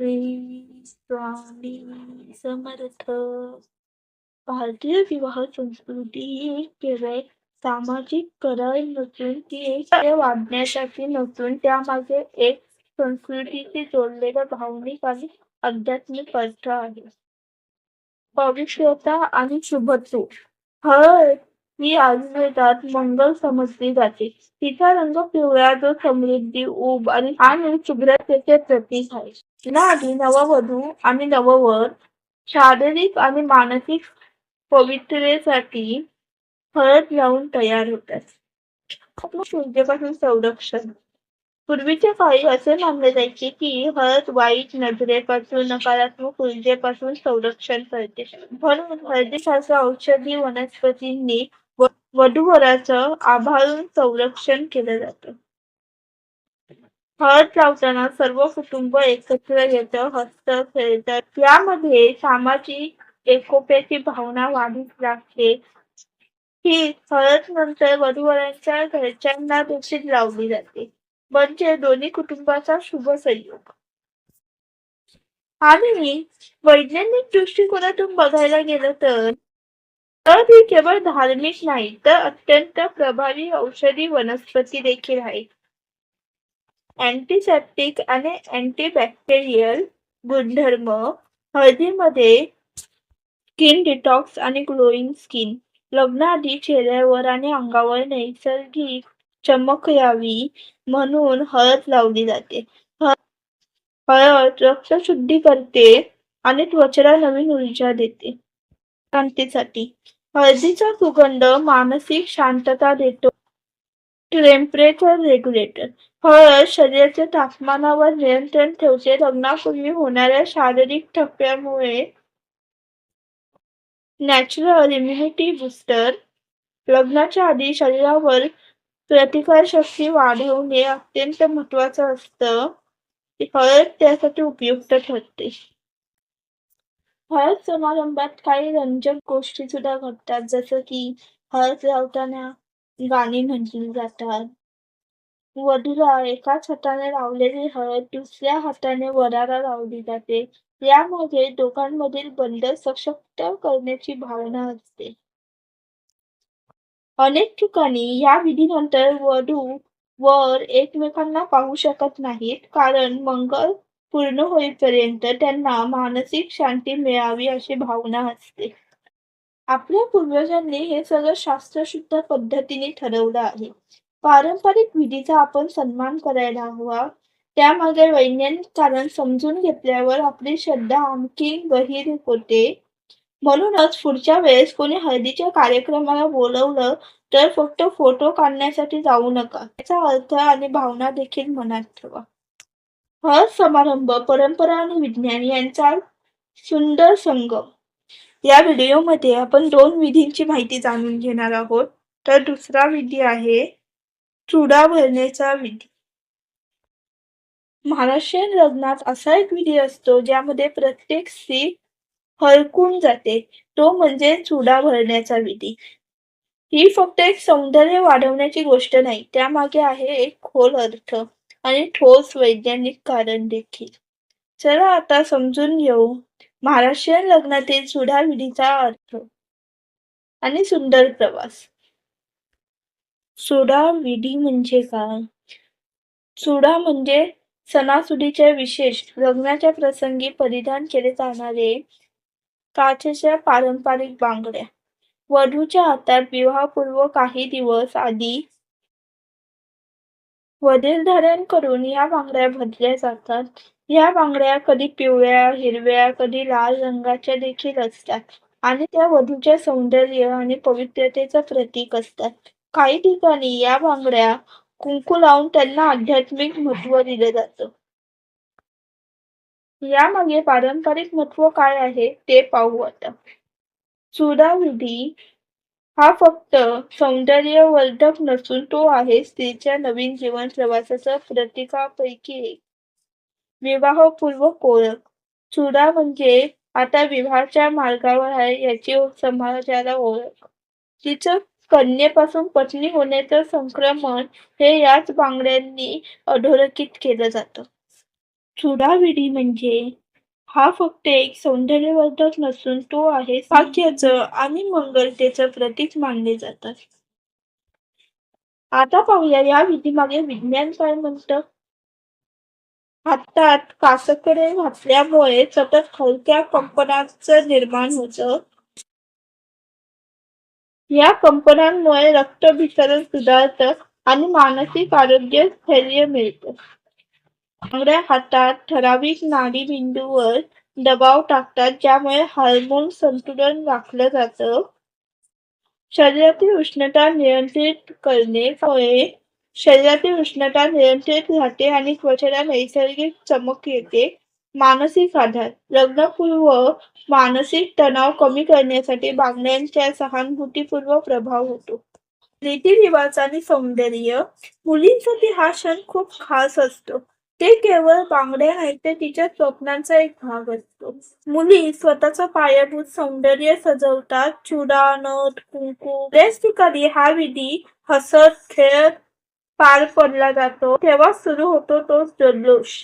श्री स्वामी समर्थ भारतीय विवाह संस्कृती ही एक केवळ सामाजिक करार नसून ती एक वाढण्यासाठी नसून त्यामागे एक संस्कृतीशी जोडलेला भावनिक आणि आध्यात्मिक अर्थ आहे. पवित्रता आणि शुभत्व. हळद ही आयुर्वेदात मंगल समजली जाते. तिचा रंग पिवळा जो समृद्धी ऊब आणि आणि शुभ्रतेचे प्रतीक आहे. याआधी नववधू आणि नववर शारीरिक आणि मानसिक पवित्रतेसाठी हळद लावून तयार होतात. सूर्यापासून संरक्षण. पूर्वीच्या काळी असे मानले जायचे की हळद वाईट नजरेपासून नकारात्मक ऊर्जेपासून संरक्षण करते. म्हणून हळदीसारख्या औषधी वनस्पतींनी व- वधूवराचं आभाळून संरक्षण केलं जातं. हळद लावताना सर्व कुटुंब एकत्र येतं हस्त खेळतात. यामध्ये सामाजिक एकोप्याची भावना वाढीस लागते. ही हळद नंतर वधूवरांच्या घरच्यांना देखील लावली जाते. म्हणजे दोन्ही कुटुंबाचा शुभ संयोग. आणि वैज्ञानिक दृष्टिकोनातून बघायला गेलं तर हळद ही केवळ धार्मिक नाही तर अत्यंत प्रभावी औषधी वनस्पती देखील आहे अँटीसेप्टिक आणि अँटीबॅक्टेरियल गुणधर्म हळदीमध्ये स्किन डिटॉक्स आणि ग्लोईंग स्किन लग्नाआधी चेहऱ्यावर आणि अंगावर नैसर्गिक चमक यावी म्हणून हळद लावली जाते. हळद रक्त शुद्धी करते आणि त्वचेला नवीन ऊर्जा देते. शांतीसाठी. हळदीचा सुगंध मानसिक शांतता देतो. टेम्परेचर रेग्युलेटर हळद शरीराच्या तापमानावर नियंत्रण ठेवते. लग्नापूर्वी होणाऱ्या शारीरिक टप्प्यामुळे नॅचरल इम्युनिटी बूस्टर लग्नाच्या आधी शरीरावर प्रतिकारशक्ती वाढवणे अत्यंत महत्वाचं असतं. हळद त्यासाठी उपयुक्त ठरते. हळद समारंभात काही रंजक गोष्टी सुद्धा घडतात. जसं की हळद लावताना गाणी म्हटली जातात. वधूला एकाच हाताने लावलेली हळद दुसऱ्या हाताने वराला लावली जाते. यामध्ये दोघांमधील बंध सशक्त करण्याची भावना असते. अनेक ठिकाणी या विधीनंतर वधू वर एकमेकांना पाहू शकत नाहीत कारण मंगल पूर्ण होईपर्यंत त्यांना मानसिक शांती मिळावी अशी भावना असते. आपल्या पूर्वजांनी हे सगळं शास्त्रशुद्ध पद्धतीने ठरवलं आहे. पारंपरिक विधीचा आपण सन्मान करायला हवा. त्यामागे वैज्ञानिक कारण समजून घेतल्यावर आपली श्रद्धा आणखी गहीर होते. म्हणूनच पुढच्या वेळेस कोणी हळदीच्या कार्यक्रमाला बोलवलं तर फक्त फोटो काढण्यासाठी जाऊ नका. याचा अर्थ आणि भावना देखील मनात ठेवा. हळद समारंभ परंपरा आणि विज्ञान यांचा सुंदर संगम. या व्हिडिओमध्ये आपण दोन विधींची माहिती जाणून घेणार आहोत. तर दुसरा विधी आहे चुडा भरण्याचा विधी. महाराष्ट्रीयन लग्नात असा एक विधी असतो ज्यामध्ये प्रत्येक स्त्री हरकून जाते. तो म्हणजे चुडा भरण्याचा विधी. ही फक्त एक सौंदर्य वाढवण्याची गोष्ट नाही त्यामागे आहे एक खोल अर्थ आणि ठोस वैज्ञानिक कारण देखील. चला आता समजून घेऊ. महाराष्ट्रीयन लग्नातील सुडाविधीचा अर्थ आणि सुंदर प्रवास. चुडा म्हणजे काय? सुडा म्हणजे सणासुदीच्या विशेष लग्नाच्या प्रसंगी परिधान केले जाणारे काचेच्या पारंपरिक बांगड्या. वधूच्या हातात विवाहपूर्व काही दिवस आधी वडीलधाऱ्यांकडून या बांगड्या भरल्या जातात. या बांगड्या कधी पिवळ्या हिरव्या कधी लाल रंगाच्या देखील असतात आणि त्या वधूच्या सौंदर्य आणि पवित्रतेचं प्रतीक असतात. काही ठिकाणी या बांगड्या कुंकू लावून त्यांना आध्यात्मिक महत्त्व दिलं जातं. यामागे पारंपरिक महत्त्व काय आहे ते पाहू आता. चुडाविधी हा फक्त सौंदर्यवर्धक नसून तो आहे स्त्रीच्या नवीन जीवन प्रवासाच्या प्रतीकापैकी एक. विवाहपूर्व ओळख. चुडा म्हणजे आता विवाहाच्या मार्गावर आहे याची समाजाला ओळख. तिचं कन्येपासून पत्नी होण्याचं संक्रमण हे याच बांगड्यांनी अधोरेखित केलं जातं. चुडाविडी म्हणजे हा फक्त एक सौंदर्यवर्धक नसून तो आहे भाग्याचं आणि मंगलतेचं प्रतीक मानले जातात. आता पाहूया या विधीमागे विज्ञान काय म्हणतं. हातात कासकडे घातल्यामुळे सतत हलक्या कंपनाचं निर्माण होतं. या कंपनांमुळे रक्तभिसरण सुधारतं आणि मानसिक आरोग्य स्थैर्य मिळतं. बांगड्या हातात ठराविक नाडीबिंदूवर दबाव टाकतात ज्यामुळे हार्मोन संतुलन राखलं जातं. शरीरातील उष्णता नियंत्रित करणे शरीरातील उष्णता नियंत्रित राहते आणि त्वचेला नैसर्गिक चमक येते. मानसिक आधार लग्नपूर्व मानसिक तणाव कमी करण्यासाठी बांगड्यांच्या सहानुभूतीपूर्व प्रभाव होतो. रीतिरिवाज आणि सौंदर्य मुलींसाठी हा क्षण खूप खास असतो. ते केवळ बांगड्या नाही तर तिच्या स्वप्नांचा एक भाग असतो. मुली स्वतःचा पायाभूत सौंदर्य सजवतात. चुडा, नथ, कुंकू बऱ्याच ठिकाणी हा विधी हसत खेळत पार पडला जातो. तेव्हा सुरू होतो तो जल्लोष.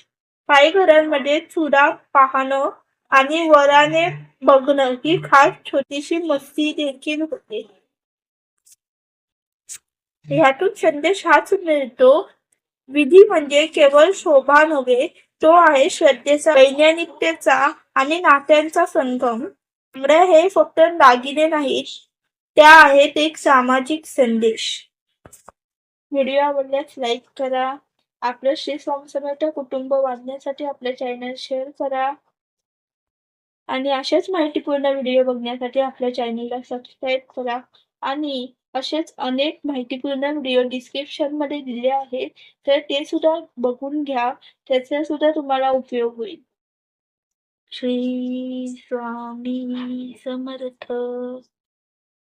काही घरांमध्ये चुडा पाहणं आणि वराने बघणं ही खास छोटीशी मस्ती देखील होते. ह्यातून संदेश हाच मिळतो विधी म्हणजे केवळ शोभा नव्हे तो आहे श्रद्धेचा, वैज्ञानिकतेचा आणि नात्यांचा संगम. बांगड्या हे फक्त दागिने नाहीत, त्या आहेत एक सामाजिक संदेश. व्हिडिओ आवडल्यास लाईक करा. आपलं श्री स्वामी समर्थ कुटुंब वाढण्यासाठी आपलं चॅनल शेअर करा. आणि अशाच माहितीपूर्ण व्हिडिओ बघण्यासाठी आपल्या चॅनलला सबस्क्राईब करा. आणि असेच अनेक माहितीपूर्ण व्हिडिओ डिस्क्रिप्शनमध्ये दिले आहेत तर ते सुद्धा बघून घ्या. त्याचा सुद्धा तुम्हाला उपयोग होईल. श्री स्वामी समर्थ